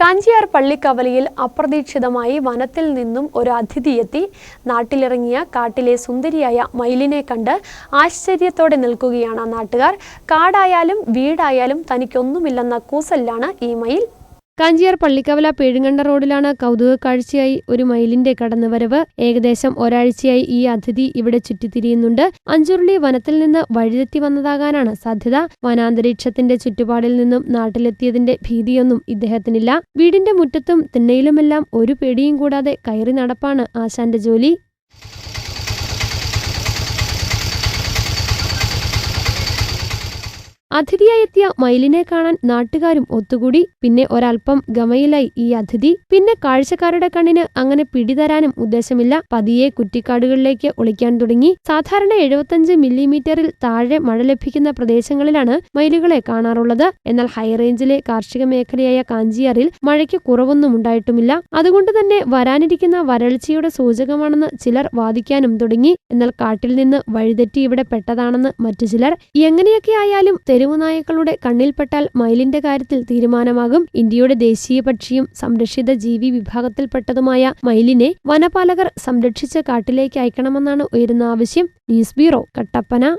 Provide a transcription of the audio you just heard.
കാഞ്ചിയാർ പള്ളിക്കവലയിൽ അപ്രതീക്ഷിതമായി വനത്തിൽ നിന്നും ഒരു അതിഥിയെത്തി നാട്ടിലിറങ്ങിയ കാട്ടിലെ സുന്ദരിയായ മയിലിനെ കണ്ട് ആശ്ചര്യത്തോടെ നിൽക്കുകയാണ് നാട്ടുകാർ. കാടായാലും വീടായാലും തനിക്കൊന്നുമില്ലെന്ന കൂസലിലാണ് ഈ മയിൽ കാഞ്ചിയാർ പള്ളിക്കവല പേഴുങ്കണ്ട റോഡിലാണ് കൗതുക കാഴ്ചയായി ഒരു മയിലിന്റെ കടന്നുവരവ്. ഏകദേശം ഒരാഴ്ചയായി ഈ അതിഥി ഇവിടെ ചുറ്റിത്തിരിയുന്നുണ്ട്. അഞ്ചുരുളി വനത്തിൽ നിന്ന് വഴിതെറ്റി വന്നതാകാനാണ് സാധ്യത. വനാന്തരീക്ഷത്തിന്റെ ചുറ്റുപാടിൽ നിന്നും നാട്ടിലെത്തിയതിന്റെ ഭീതിയൊന്നും ഇദ്ദേഹത്തിനില്ല. വീടിന്റെ മുറ്റത്തും തിണ്ണയിലുമെല്ലാം ഒരു പേടിയും കൂടാതെ കയറി നടപ്പാണ് ആശാന്റെ ജോലി. അതിഥിയായി എത്തിയ മയിലിനെ കാണാൻ നാട്ടുകാരും ഒത്തുകൂടി. പിന്നെ ഒരൽപ്പം ഗമയിലായി ഈ അതിഥി. പിന്നെ കാഴ്ചക്കാരുടെ കണ്ണിന് അങ്ങനെ പിടിതരാനും ഉദ്ദേശമില്ല. പതിയെ കുറ്റിക്കാടുകളിലേക്ക് ഒളിക്കാൻ തുടങ്ങി. സാധാരണ എഴുപത്തഞ്ച് മില്ലിമീറ്ററിൽ താഴെ മഴ ലഭിക്കുന്ന പ്രദേശങ്ങളിലാണ് മയിലുകളെ കാണാറുള്ളത്. എന്നാൽ ഹൈറേഞ്ചിലെ കാർഷിക മേഖലയായ കാഞ്ചിയാറിൽ മഴയ്ക്ക് കുറവൊന്നും ഉണ്ടായിട്ടുമില്ല. അതുകൊണ്ട് തന്നെ വരാനിരിക്കുന്ന വരൾച്ചയുടെ സൂചകമാണെന്ന് ചിലർ വാദിക്കാനും തുടങ്ങി. എന്നാൽ കാട്ടിൽ നിന്ന് വഴിതെറ്റി ഇവിടെ പെട്ടതാണെന്ന് മറ്റു ചിലർ. എങ്ങനെയൊക്കെ ആയാലും തെരുവുനായ്ക്കളുടെ കണ്ണിൽപ്പെട്ടാൽ മയിലിന്റെ കാര്യത്തിൽ തീരുമാനമാകും. ഇന്ത്യയുടെ ദേശീയ പക്ഷിയും സംരക്ഷിത ജീവി വിഭാഗത്തിൽപ്പെട്ടതുമായ മയിലിനെ വനപാലകർ സംരക്ഷിച്ച കാട്ടിലേക്ക് അയക്കണമെന്നാണ് ഉയരുന്ന ആവശ്യം. News bureau Kattappana.